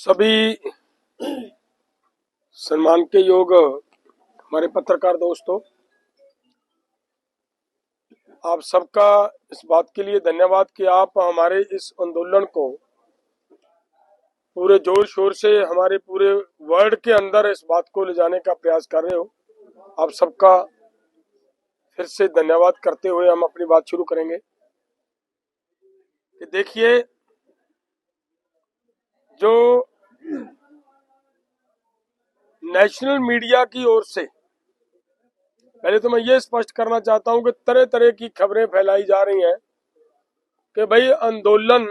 सभी सम्मान के योग हमारे पत्रकार दोस्तों, आप सबका इस बात के लिए धन्यवाद कि आप हमारे इस आंदोलन को पूरे ज़ोर शोर से हमारे पूरे वर्ल्ड के अंदर इस बात को ले जाने का प्रयास कर रहे हो। आप सबका फिर से धन्यवाद करते हुए हम अपनी बात शुरू करेंगे। कि देखिए जो नेशनल मीडिया की ओर से पहले तो मैं ये स्पष्ट करना चाहता हूं कि तरह तरह की खबरें फैलाई जा रही हैं कि भाई आंदोलन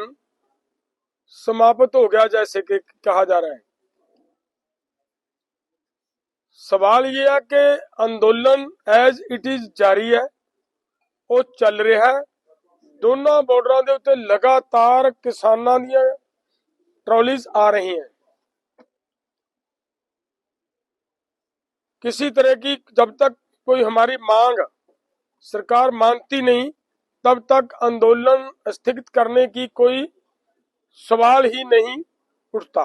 समाप्त हो गया जैसे कि कहा जा रहा है सवाल ये है कि अंदोलन एज इट इज ਜਾਰੀ ਹੈ ਉਹ ਚੱਲ ਰਿਹਾ ਹੈ ਦੋਨਾਂ ਬਾਰਡਰਾਂ ਦੇ ਉੱਤੇ ਲਗਾਤਾਰ ਕਿਸਾਨਾਂ ਦੀਆਂ ट्रॉलीज आ रही हैं। किसी तरह की जब तक कोई हमारी मांग, सरकार मानती नहीं, तब तक आंदोलन स्थगित करने की कोई सवाल ही नहीं उठता।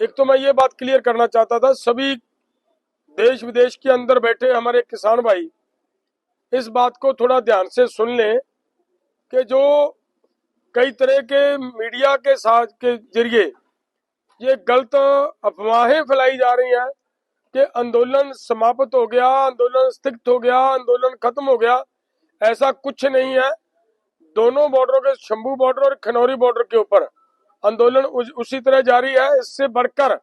एक तो मैं ये बात क्लियर करना चाहता था, सभी देश विदेश के अंदर बैठे हमारे किसान भाई, इस बात को थोड़ा ध्यान से सुन लें कि जो कई तरह के मीडिया के साथ के ज़रिए ये गलत, अफवाहें फैलाई जा रही हैं कि आंदोलन समाप्त हो गया, आंदोलन स्थगित हो गया, आंदोलन खत्म हो गया। ऐसा कुछ नहीं है। दोनों बॉर्डरों के, शंभू बॉर्डर और खनौरी बॉर्डर के ऊपर आंदोलन उस- उसी तरह जारी है। इससे बढ़कर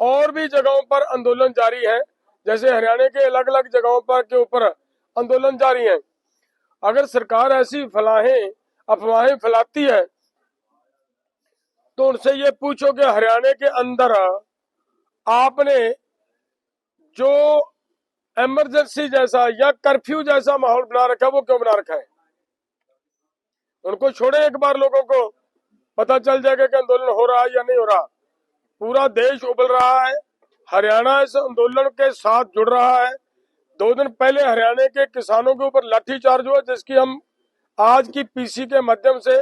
और भी जगहों पर आंदोलन जारी है। जैसे हरियाणा के अलग अलग जगहों पर के ऊपर आंदोलन जारी है। अगर सरकार ऐसी फलाहें अफवाहें फैलाती है। तो उनसे ये पूछो कि हरियाणा के अंदर आपने जो इमरजेंसी जैसा या कर्फ्यू जैसा माहौल बना रखा है, वो क्यों बना रखा है? उनको छोड़े एक बार लोगों को, पता चल जाएगा कि आंदोलन हो रहा है या नहीं हो रहा। पूरा देश उबल रहा है, हरियाणा इस आंदोलन के साथ जुड़ रहा है। दो दिन पहले हरियाणा के किसानों के ऊपर लाठीचार्ज हुआ, जिसकी हम आज की पीसी के माध्यम से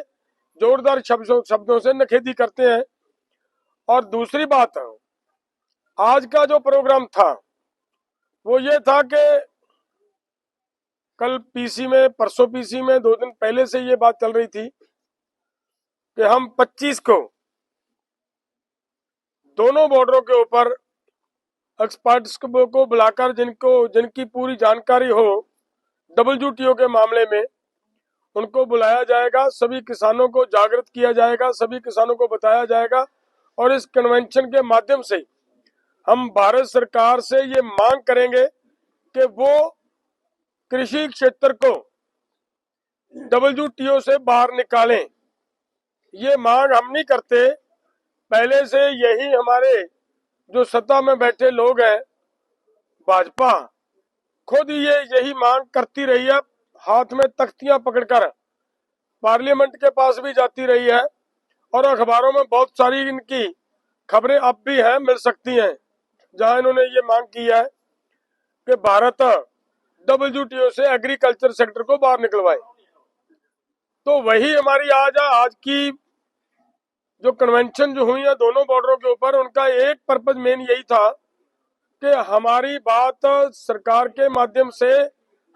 जोरदार शब्दों से नखेदी करते हैं। और दूसरी बात, आज का जो प्रोग्राम था, वो ये था कि कल पीसी में, परसों पीसी में, दो दिन पहले से ये बात चल रही थी कि हम 25 को दोनों बॉर्डरों के ऊपर एक्सपर्ट्स को को बुलाकर जिनको, जिनकी पूरी जानकारी हो डब्ल्यू के मामले में उनको बुलाया जाएगा, सभी किसानों को जागृत किया जाएगा, सभी किसानों को बताया जाएगा और इस कन्वेंशन के माध्यम से हम भारत सरकार से ये मांग करेंगे कि वो कृषि क्षेत्र को डब्ल्यूटीओ से बाहर निकालें। ये मांग हम नहीं करते। पहले से यही हमारे जो सत्ता में बैठे लोग हैं, भाजपा, खुद ये यही मांग करती रही है। हाथ में तख्तियाँ पकड़कर पार्लियामेंट के पास भी जाती रही है और अखबारों में बहुत सारी इनकी खबरें अब भी हैं, मिल सकती हैं। जहाँ इन्होंने ये मांग की है कि भारत डब्ल्यू से एग्रीकल्चर सेक्टर को बाहर निकलवाए। तो वही हमारी आज आज की जो कन्वेंशन जो हुई है दोनों बॉर्डरों के ऊपर, उनका एक पर्पज मेन यही था कि हमारी बात सरकार के माध्यम से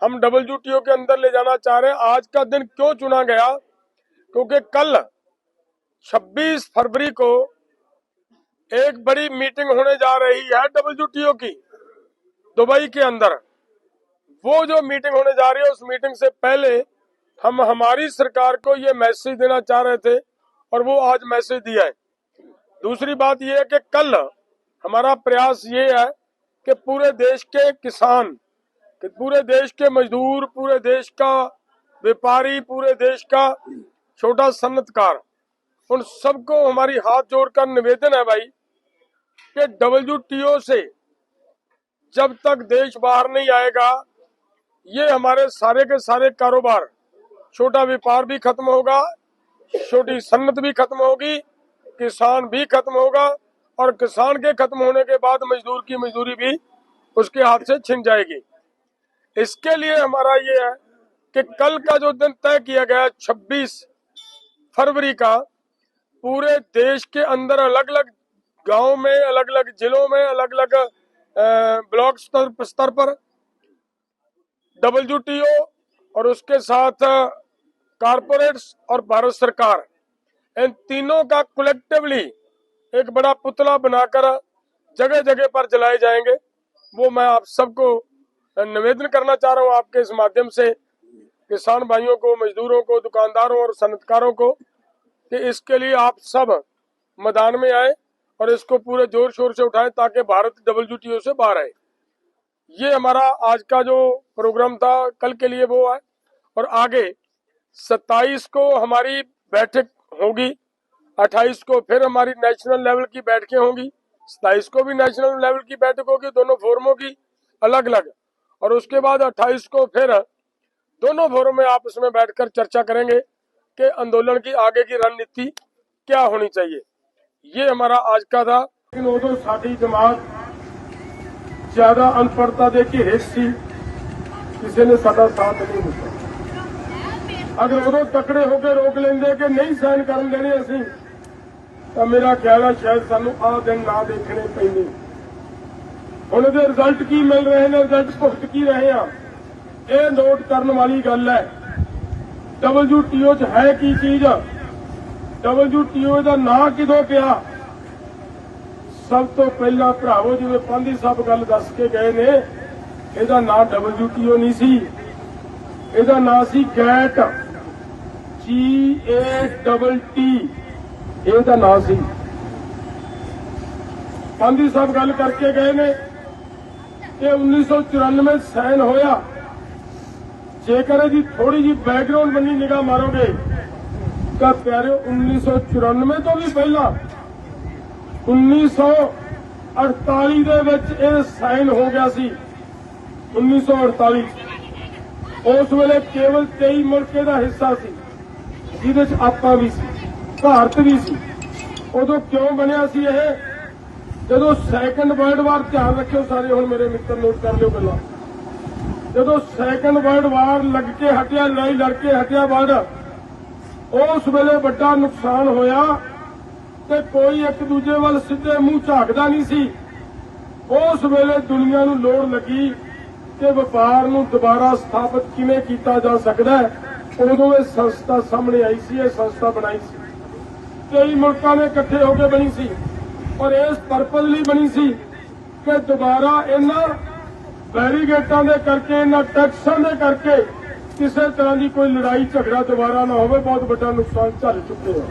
हम डबल डब्ल्यू के अंदर ले जाना चाह रहे हैं। आज का दिन क्यों चुना गया? क्योंकि कल 26 फरवरी को एक बड़ी मीटिंग होने जा रही है डबल डब्ल्यू की, दुबई के अंदर। वो जो मीटिंग होने जा रही है, उस मीटिंग से पहले हम, हमारी सरकार को ये मैसेज देना चाह रहे थे और वो आज मैसेज दिया है। दूसरी बात ये है कि कल हमारा प्रयास ये है कि पूरे देश के किसान कि पूरे देश के मजदूर, पूरे देश का व्यापारी, पूरे देश का छोटा सन्नतकार उन सबको हमारी हाथ जोड़कर निवेदन है भाई कि डब्ल्यू से जब तक देश बाहर नहीं आएगा, ये हमारे सारे के सारे कारोबार, छोटा व्यापार भी खत्म होगा, छोटी सन्नत भी खत्म होगी, किसान भी खत्म होगा और किसान के खत्म होने के बाद मजदूर की मजदूरी भी उसके हाथ से छिन जाएगी। इसके लिए हमारा ये है कि कल का जो दिन तय किया गया 26 फरवरी का, पूरे देश के अंदर अलग अलग गाँव में अलग अलग जिलों में अलग अलग ब्लॉक स्तर स्तर पर डब्ल्यूटीओ और उसके साथ कारपोरेट्स और भारत सरकार, इन तीनों का कलेक्टिवली एक बड़ा पुतला बनाकर जगह जगह पर जलाए जाएँगे। वो मैं आप सबको निवेदन करना चाह रहा हूँ आपके इस माध्यम से, किसान भाइयों को, मजदूरों को, दुकानदारों और सनतकारों को, कि इसके लिए आप सब मैदान में आए और इसको पूरे ज़ोर शोर से उठाएँ ताकि भारत डब्ल्यू से बाहर आए। ये हमारा आज का जो प्रोग्राम था, कल के लिए वो है और आगे 27 को हमारी बैठक होगी 28 को फिर हमारी नेशनल लेवल की बैठकें होंगी 27 को भी नेशनल लेवल की बैठक होगी, दोनों फोरमों की अलग अलग और उसके बाद 28 को फिर दोनों फोरम में आपस में बैठकर चर्चा करेंगे कि आंदोलन की आगे की रणनीति क्या होनी चाहिए। ये हमारा आज का था। लेकिन उदो साड़ी जमात, ज़्यादा अनपढ़ता देखी हिस्सी किसी ने साडा साथ नहीं दिता अगर उदो तो तकड़े होकर रोक लेंगे कि नहीं सहन कर लेने असि तो मेरा ख्याल है शायद सानू आ दिन ना देखने पैने ਹੁਣ ਇਹਦੇ ਰਿਜ਼ਲਟ ਕੀ ਮਿਲ ਰਹੇ ਨੇ? ਰਿਜ਼ਲਟ ਭੁਗਤ ਕੀ ਰਹੇ ਆ? ਇਹ ਨੋਟ ਕਰਨ ਵਾਲੀ ਗੱਲ ਹੈ। WTO 'ਚ ਹੈ ਕੀ ਚੀਜ਼? WTO ਦਾ ਨਾਂ ਕਿਦੋਂ ਪਿਆ? ਸਭ ਤੋਂ ਪਹਿਲਾਂ ਭਰਾਵੋ, ਜਿਵੇਂ ਪਾਂਦੀ ਸਾਹਿਬ ਗੱਲ ਦੱਸ ਕੇ ਗਏ ਨੇ, ਇਹਦਾ ਨਾਂ WTO ਨਹੀਂ ਸੀ। ਇਹਦਾ ਨਾਂ ਸੀ GATT G A double T ਇਹਦਾ ਨਾਂ ਸੀ। ਪਾਂਦੀ ਸਾਹਿਬ ਗੱਲ ਕਰਕੇ ਗਏ ਨੇ। ਕਿ 1994 ਸਾਈਨ ਹੋਇਆ। ਜੇਕਰ ਇਹਦੀ ਥੋੜੀ ਜੀ ਬੈਕਗ੍ਰਾਉਂਡ ਬੰਨੀ ਨਿਗਾਹ ਮਾਰੋਗੇ, ਤਾਂ ਪਿਆਰਿਓ 1994 ਤੋਂ ਵੀ ਪਹਿਲਾਂ 1948 ਦੇ ਵਿੱਚ ਇਹ ਸਾਈਨ ਹੋ ਗਿਆ ਸੀ। 1948 ਉਸ ਵੇਲੇ ਕੇਵਲ 23 ਮੁਲਕ ਦਾ ਹਿੱਸਾ ਸੀ, ਜਿਹਦੇ ਚ ਆਪਾਂ ਵੀ ਸੀ, ਭਾਰਤ ਵੀ ਸੀ। ਉਦੋਂ ਕਿਉਂ ਬਣਿਆ ਸੀ ਇਹ? ਜਦੋਂ ਸੈਕੰਡ ਵਰਲਡ ਵਾਰ ਧਿਆਨ ਰੱਖਿਓ ਸਾਰੇ, ਹੁਣ ਮੇਰੇ ਮਿੱਤਰ ਨੋਟ ਕਰ ਲਿਓ ਗੱਲਾਂ ਜਦੋਂ ਸੈਕੰਡ ਵਰਲਡ ਵਾਰ ਲੱਗ ਕੇ ਹਟਿਆ, ਲੜਾਈ ਲੜ ਕੇ ਹਟਿਆ ਬਾਅਦ, ਉਸ ਵੇਲੇ ਵੱਡਾ ਨੁਕਸਾਨ ਹੋਇਆ ਤੇ ਕੋਈ ਇੱਕ ਦੂਜੇ ਵੱਲ ਸਿੱਧੇ ਮੂੰਹ ਝਾਕਦਾ ਨਹੀਂ ਸੀ। ਉਸ ਵੇਲੇ ਦੁਨੀਆ ਨੂੰ ਲੋੜ ਲੱਗੀ ਕਿ ਵਪਾਰ ਨੂੰ ਦੁਬਾਰਾ ਸਥਾਪਿਤ ਕਿਵੇਂ ਕੀਤਾ ਜਾ ਸਕਦਾ ਹੈ। ਉਦੋਂ ਇਹ ਸੰਸਥਾ ਸਾਹਮਣੇ ਆਈ ਸੀ, ਇਹ ਸੰਸਥਾ ਬਣਾਈ ਸੀ। ਕਈ ਮੁਲਕਾਂ ਨੇ ਇਕੱਠੇ ਹੋ ਕੇ ਬਣੀ ਸੀ। ਔਰ ਇਸ ਪਰਪਸ ਲਈ ਬਣੀ ਸੀ ਕਿ ਦੁਬਾਰਾ ਇਹਨਾਂ ਬੈਰੀਗੇਟਾਂ ਦੇ ਕਰਕੇ, ਇਹਨਾਂ ਟੈਕਸਾਂ ਦੇ ਕਰਕੇ ਕਿਸੇ ਤਰ੍ਹਾਂ ਦੀ ਕੋਈ ਲੜਾਈ, ਝਗੜਾ ਦੁਬਾਰਾ ਨਾ ਹੋਵੇ, ਬਹੁਤ ਵੱਡਾ ਨੁਕਸਾਨ ਝੱਲ ਚੁੱਕੇ ਆ।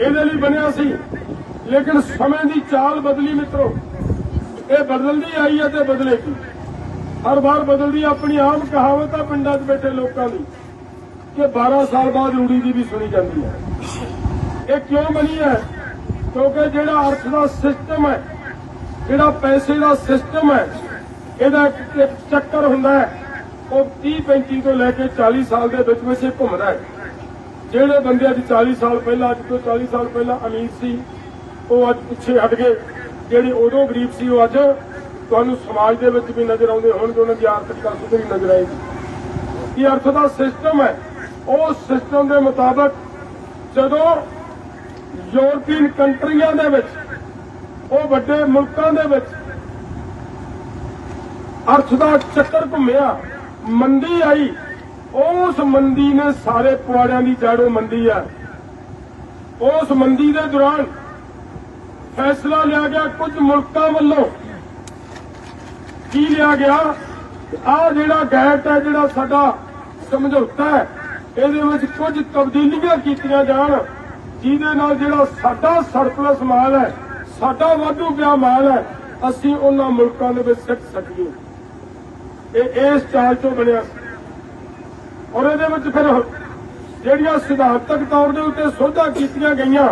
ਇਹਦੇ ਲਈ ਬਣਿਆ ਸੀ। ਲੇਕਿਨ ਸਮੇਂ ਦੀ ਚਾਲ ਬਦਲੀ ਮਿੱਤਰੋ, ਇਹ ਬਦਲਦੀ ਆਈ ਹੈ ਤੇ ਬਦਲੇਗੀ। ਹਰ ਵਾਰ ਬਦਲਦੀ ਆਪਣੀ ਆਮ ਕਹਾਵਤ ਆ ਪਿੰਡਾਂ 'ਚ ਬੈਠੇ ਲੋਕਾਂ ਦੀ ਕਿ 12 ਸਾਲ ਬਾਅਦ ਰੂੜੀ ਦੀ ਵੀ ਸੁਣੀ ਜਾਂਦੀ ਹੈ। ਇਹ ਕਿਉਂ ਬਣੀ ਹੈ? ਕਿਉਂਕਿ ਜਿਹੜਾ ਅਰਥ ਦਾ ਸਿਸਟਮ ਹੈ, ਜਿਹੜਾ ਪੈਸੇ ਦਾ ਸਿਸਟਮ ਹੈ, ਇਹਦਾ ਇੱਕ ਚੱਕਰ ਹੁੰਦਾ ਹੈ, ਉਹ 30 35 ਤੋਂ ਲੈ ਕੇ 40 ਸਾਲ ਦੇ ਵਿੱਚ ਵਿੱਚ ਘੁੰਮਦਾ ਹੈ। ਜਿਹੜੇ ਬੰਦੇ ਅੱਜ 40 ਸਾਲ ਪਹਿਲਾਂ, ਅੱਜ ਤੋਂ 40 ਸਾਲ ਪਹਿਲਾਂ ਅਮੀਰ ਸੀ, ਉਹ ਅੱਜ ਪਿੱਛੇ ਹਟ ਗਏ। ਜਿਹੜੇ ਉਦੋਂ ਗਰੀਬ ਸੀ, ਉਹ ਅੱਜ ਤੁਹਾਨੂੰ ਸਮਾਜ ਦੇ ਵਿੱਚ ਵੀ ਨਜ਼ਰ ਆਉਂਦੇ ਹੋਣਗੇ, ਉਹਨਾਂ ਦੀ ਆਰਥਿਕਤਾ ਸੁਧਰੀ ਨਜ਼ਰ ਆਏਗੀ। ਇਹ ਅਰਥ ਦਾ ਸਿਸਟਮ ਹੈ। ਉਹ ਸਿਸਟਮ ਦੇ ਮੁਤਾਬਕ ਜਦੋਂ ਯੂਰਪੀਅਨ ਕੰਟਰੀਆਂ ਦੇ ਵਿੱਚ, ਉਹ ਵੱਡੇ ਮੁਲਕਾਂ ਦੇ ਵਿੱਚ ਅਰਥ ਦਾ ਚੱਕਰ ਘੁੰਮਿਆ, ਮੰਦੀ ਆਈ। ਉਸ ਮੰਦੀ ਨੇ ਸਾਰੇ ਪੁਆੜਿਆਂ ਦੀ ਜੜੋਂ ਮੰਦੀ ਆ। ਉਸ ਮੰਦੀ ਦੇ ਦੌਰਾਨ ਫੈਸਲਾ ਲਿਆ ਗਿਆ ਕੁਝ ਮੁਲਕਾਂ ਵੱਲੋਂ। ਕੀ ਲਿਆ ਗਿਆ? ਆ ਜਿਹੜਾ ਗੈਟ ਹੈ, ਜਿਹੜਾ ਸਾਡਾ ਸਮਝੌਤਾ ਹੈ, ਇਹਦੇ ਵਿੱਚ ਕੁਝ ਤਬਦੀਲੀਆਂ ਕੀਤੀਆਂ ਜਾਣ। ਜਿਹਦੇ ਨਾਲ ਜਿਹੜਾ ਸਾਡਾ ਸਰਪਲਸ ਮਾਲ ਹੈ, ਸਾਡਾ ਵਾਧੂ ਪਿਆ ਮਾਲ ਹੈ, ਅਸੀਂ ਉਹਨਾਂ ਮੁਲਕਾਂ ਦੇ ਵਿੱਚ ਸਿੱਟ ਸਕੀਏ। ਇਹ ਇਸ ਚਾਲ ਤੋਂ ਬਣਿਆ ਔਰ ਇਹਦੇ ਵਿੱਚ ਫਿਰ ਜਿਹੜੀਆਂ ਸਿਧਾਂਤਕ ਤੌਰ ਦੇ ਉੱਤੇ ਸੋਧਾਂ ਕੀਤੀਆਂ ਗਈਆਂ,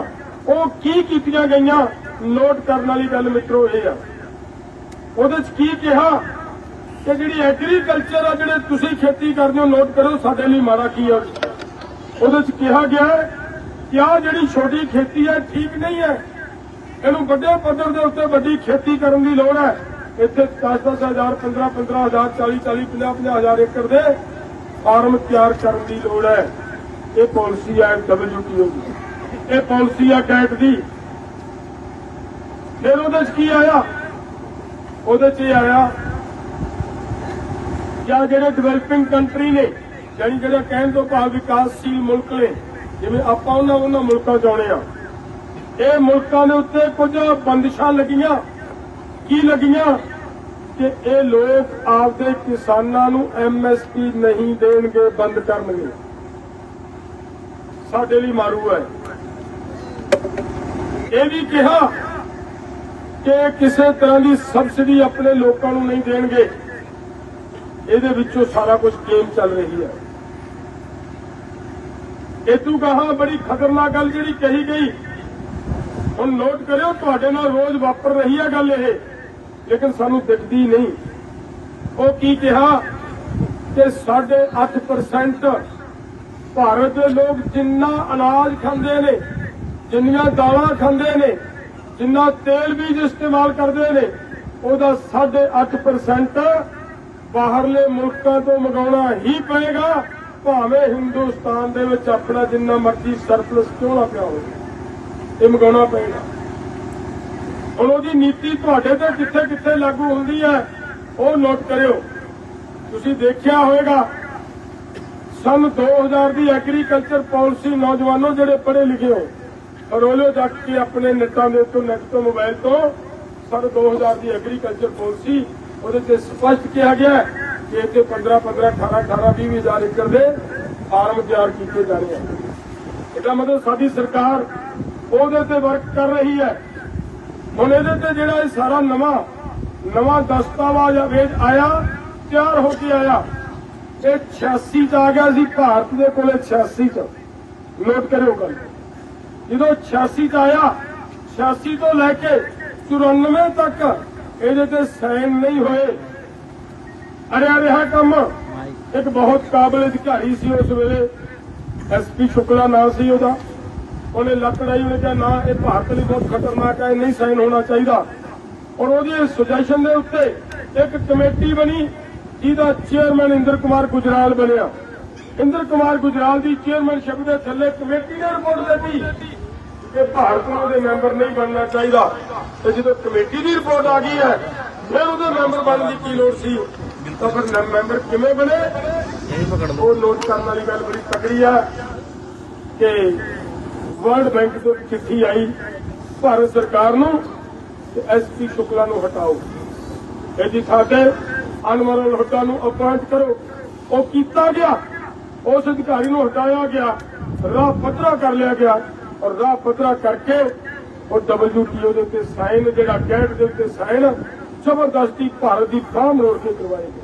ਉਹ ਕੀ ਕੀਤੀਆਂ ਗਈਆਂ, ਨੋਟ ਕਰਨ ਵਾਲੀ ਗੱਲ ਮਿੱਤਰੋ ਇਹ ਆ। ਉਹਦੇ ਚ ਕੀ ਕਿਹਾ ਕਿ ਜਿਹੜੀ ਐਗਰੀਕਲਚਰ ਆ, ਜਿਹੜੇ ਤੁਸੀਂ ਖੇਤੀ ਕਰਦੇ ਹੋ, ਨੋਟ ਕਰੋ ਸਾਡੇ ਲਈ ਮਾੜਾ ਕੀ ਆ। ਉਹਦੇ ਚ ਕਿਹਾ ਗਿਆ ਹੈ ਜਿਹੜੀ ਛੋਟੀ ਖੇਤੀ ਹੈ, ਠੀਕ ਨਹੀਂ ਹੈ। ਇਹਨੂੰ ਵੱਡੇ ਪੱਧਰ ਦੇ ਉੱਤੇ ਵੱਡੀ ਖੇਤੀ ਕਰਨ ਦੀ ਲੋੜ ਹੈ। ਇੱਥੇ 10-10 ਹਜ਼ਾਰ 15-15 ਹਜ਼ਾਰ 40-40 50-50 ਹਜ਼ਾਰ ਏਕੜ ਦੇ ਫਾਰਮ ਤਿਆਰ ਕਰਨ ਦੀ ਲੋੜ ਹੈ। ਇਹ ਪਾਲਿਸੀ ਹੈ WTO ਦੀ। ਇਹ ਪਾਲਿਸੀ ਹੈ ਕੈਟ ਦੀ। ਫਿਰ ਉਹਦੇ ਚ ਕੀ ਆਇਆ? ਉਹਦੇ ਚ ਇਹ ਆਇਆ ਜਾਂ ਜਿਹੜੇ ਡਿਵੈਲਪਿੰਗ ਕੰਟਰੀ ਨੇ ਯਾਨੀ ਜਿਹੜਾ ਕਹਿਣ ਤੋਂ ਭਾਵ ਵਿਕਾਸਸ਼ੀਲ ਮੁਲਕ ਨੇ ਜਿਵੇਂ ਆਪਾਂ ਉਹਨਾਂ ਉਹਨਾਂ ਮੁਲਕਾਂ ਚ ਆਉਣੇ ਆ। ਇਹ ਮੁਲਕਾਂ ਦੇ ਉੱਤੇ ਕੁਝ ਬੰਦਸ਼ਾਂ ਲੱਗੀਆਂ। ਕੀ ਲੱਗੀਆਂ? ਕਿ ਇਹ ਲੋਕ ਆਪਦੇ ਕਿਸਾਨਾਂ ਨੂੰ ਐਮਐਸਪੀ ਨਹੀਂ ਦੇਣਗੇ, ਬੰਦ ਕਰਨਗੇ। ਸਾਡੇ ਲਈ ਮਾਰੂ ਹੈ। ਇਹ ਵੀ ਕਿਹਾ ਕਿ ਕਿਸੇ ਤਰ੍ਹਾਂ ਦੀ ਸਬਸਿਡੀ ਆਪਣੇ ਲੋਕਾਂ ਨੂੰ ਨਹੀਂ ਦੇਣਗੇ। ਇਹਦੇ ਵਿੱਚੋਂ ਸਾਰਾ ਕੁਝ ਗੇਮ ਚੱਲ ਰਹੀ ਹੈ। ਇਹ ਤੂੰ ਕਹਾ ਬੜੀ ਖਤਰਨਾਕ ਗੱਲ ਜਿਹੜੀ ਕਹੀ ਗਈ। ਹੁਣ ਨੋਟ ਕਰਿਓ, ਤੁਹਾਡੇ ਨਾਲ ਰੋਜ਼ ਵਾਪਰ ਰਹੀ ਹੈ ਗੱਲ ਇਹ, ਲੇਕਿਨ ਸਾਨੂੰ ਦਿਖਦੀ ਨਹੀਂ। ਉਹ ਕੀ ਕਿਹਾ ਕਿ 8% ਭਾਰਤ ਦੇ ਲੋਕ ਜਿੰਨਾ ਅਨਾਜ ਖਾਂਦੇ ਨੇ, ਜਿੰਨੀਆਂ ਦਾਲਾਂ ਖਾਂਦੇ ਨੇ, ਜਿੰਨਾ ਤੇਲ ਬੀਜ ਇਸਤੇਮਾਲ ਕਰਦੇ ਨੇ, ਉਹਦਾ 8.5% ਬਾਹਰਲੇ ਮੁਲਕਾਂ ਤੋਂ ਮੰਗਾਉਣਾ ਹੀ ਪਏਗਾ। ਭਾਵੇਂ ਹਿੰਦੁਸਤਾਨ ਦੇ ਵਿੱਚ ਆਪਣਾ ਜਿੰਨਾ ਮਰਜ਼ੀ ਸਰਪਲਸ ਕਿਉਂ ਨਾ ਪਿਆ ਹੋਵੇ, ਇਹ ਮੰਗਾਉਣਾ ਪੈਣਾ। ਹੁਣ ਉਹਦੀ ਨੀਤੀ ਤੁਹਾਡੇ ਤੇ ਕਿੱਥੇ ਕਿੱਥੇ ਲਾਗੂ ਹੁੰਦੀ ਹੈ, ਉਹ ਨੋਟ ਕਰਿਓ। ਤੁਸੀਂ ਦੇਖਿਆ ਹੋਵੇਗਾ, ਸਨ 2000 ਦੀ ਐਗਰੀਕਲਚਰ ਪਾਲਿਸੀ ਨੌਜਵਾਨੋ ਜਿਹੜੇ ਪੜ੍ਹੇ ਲਿਖੇ ਹੋ ਰੋਲਿਓ ਜਾ ਕੇ ਆਪਣੇ ਨੈਟਾਂ ਦੇ ਉੱਤੋਂ ਨੈਟ ਤੋਂ ਮੋਬਾਈਲ ਤੋਂ ਸਨ 2000 ਦੀ ਐਗਰੀਕਲਚਰ ਪਾਲਿਸੀ ਉਹਦੇ ਤੇ ਸਪਸ਼ਟ ਕਿਹਾ ਗਿਆ ਹੈ ਕਿ ਇੱਥੇ 15 15 18 18 20 ਹਜ਼ਾਰ ਏਕੜ ਦੇ ਫਾਰਮ ਤਿਆਰ ਕੀਤੇ ਜਾਣੇ ਆ ਇਹਦਾ ਮਤਲਬ ਸਾਡੀ ਸਰਕਾਰ ਉਹਦੇ ਤੇ ਵਰਕ ਕਰ ਰਹੀ ਹੈ। ਹੁਣ ਇਹਦੇ ਤੇ ਜਿਹੜਾ ਇਹ ਸਾਰਾ ਨਵਾਂ ਨਵਾਂ ਦਸਤਾਵੇਜ਼ ਵੇਜ ਆਇਆ, ਤਿਆਰ ਹੋ ਕੇ ਆਇਆ, ਇਹ 86 ਚ ਆ ਗਿਆ ਸੀ, ਭਾਰਤ ਦੇ ਕੋਲੇ 86 ਚ। ਨੋਟ ਕਰਿਓ ਗੱਲ। ਜਦੋਂ 86 ਚ ਆਇਆ 86 ਤੋਂ ਲੈ ਕੇ 94 ਤੱਕ ਇਹਦੇ ਤੇ ਸਾਈਨ ਨਹੀਂ ਹੋਏ। ਅੜਿਆ ਰਿਹਾ ਕੰਮ। ਇੱਕ ਬਹੁਤ ਕਾਬਲ ਅਧਿਕਾਰੀ ਸੀ ਉਸ ਵੇਲੇ। ਐਸਪੀ ਸ਼ੁਕਲਾ ਨਾਂ ਸੀ ਉਹਦਾ। ਉਹਨੇ ਲੱਤ ਲੜਾਈ ਉਹਨੇ ਕਿਹਾ, ਨਾ, ਇਹ ਭਾਰਤ ਲਈ ਬਹੁਤ ਖਤਰਨਾਕ ਹੈ ਇਹ ਨਹੀਂ ਸਾਈਨ ਹੋਣਾ ਚਾਹੀਦਾ। ਔਰ ਉਹਦੇ ਸੁਜੈਸ਼ਨ ਦੇ ਉੱਤੇ ਇੱਕ ਕਮੇਟੀ ਬਣੀ, ਜਿਹਦਾ ਚੇਅਰਮੈਨ ਇੰਦਰ ਕੁਮਾਰ ਗੁਜਰਾਲ ਬਣਿਆ। ਇੰਦਰ ਕੁਮਾਰ ਗੁਜਰਾਲ ਦੀ ਚੇਅਰਮੈਨਸ਼ਿਪ ਦੇ ਥੱਲੇ ਕਮੇਟੀ ਨੇ ਰਿਪੋਰਟ ਦਿੱਤੀ ਕਿ ਭਾਰਤ ਨੂੰ ਉਹਦੇ ਮੈਂਬਰ ਨਹੀਂ ਬਣਨਾ ਚਾਹੀਦਾ। ਤੇ ਜਦੋਂ ਕਮੇਟੀ ਦੀ ਰਿਪੋਰਟ ਆ ਗਈ ਹੈ, ਫਿਰ ਉਹਦੇ ਮੈਂਬਰ ਬਣਨ ਦੀ ਕੀ ਲੋੜ ਸੀ? ਤਾਂ ਫਿਰ ਮੈਂਬਰ ਕਿਵੇਂ ਬਣੇ? ਉਹ ਨੋਟ ਕਰਨ ਵਾਲੀ ਗੱਲ ਬੜੀ ਤਕੜੀ ਆ ਕਿ ਵਰਲਡ ਬੈਂਕ ਤੋਂ ਚਿੱਠੀ ਆਈ ਭਾਰਤ ਸਰਕਾਰ ਨੂੰ ਕਿ ਐਸਪੀ ਸ਼ੁਕਲਾ ਨੂੰ ਹਟਾਓ। ਇਹਦੀ ਥਾਂ ਤੇ ਅਨਵਰਲ ਹੁੱਡਾ ਨੂੰ ਅਪਾਇੰਟ ਕਰੋ। ਉਹ ਕੀਤਾ ਗਿਆ। ਉਸ ਅਧਿਕਾਰੀ ਨੂੰ ਹਟਾਇਆ ਗਿਆ। ਰਾਹ ਪੱਧਰਾ ਕਰ ਲਿਆ ਗਿਆ ਔਰ ਰਾਹ ਪੱਧਰਾ ਕਰਕੇ ਉਹ WTO ਦੇ ਉੱਤੇ ਸਾਈਨ ਜਿਹੜਾ ਗੈਟ ਦੇ ਉੱਤੇ ਸਾਈਨ ਜ਼ਬਰਦਸਤੀ ਭਾਰਤ ਦੀ ਬਾਹ ਮਰੋੜ ਕੇ ਕਰਵਾਏ ਗਏ।